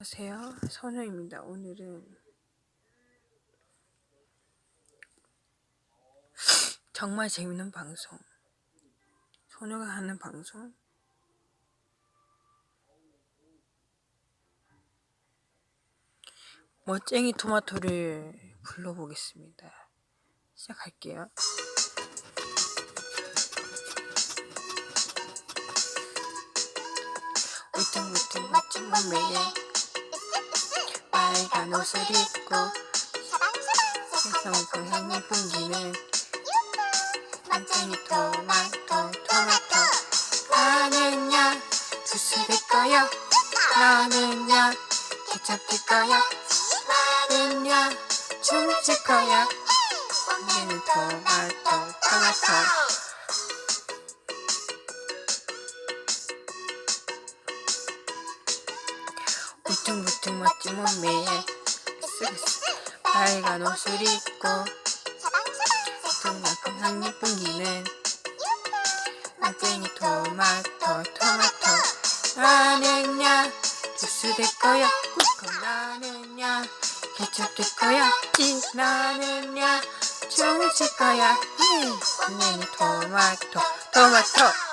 안녕하세요. 선우입니다. 오늘은 정말 재밌는 방송. 소녀가 하는 방송. 멋쟁이 토마토를 불러보겠습니다. 시작할게요. 울퉁불퉁 멋진 몸매에 빨간 옷을 입고 세상에서 향이 풍기는 완전히 토마토 토마토 나는야 주스 될 거야. 나는야 케첩 될 거야. 나는야 울퉁불퉁 멋진 몸매에 빨간 옷을 입고 통나쁜 향기 풍기는 완전히 토마토 토마토. 나는야 주스 될 거야? 꿀꺽 나는야 케첩 될 거야? 지 나는야 출 거야? 예. 완전히 토마토 토마토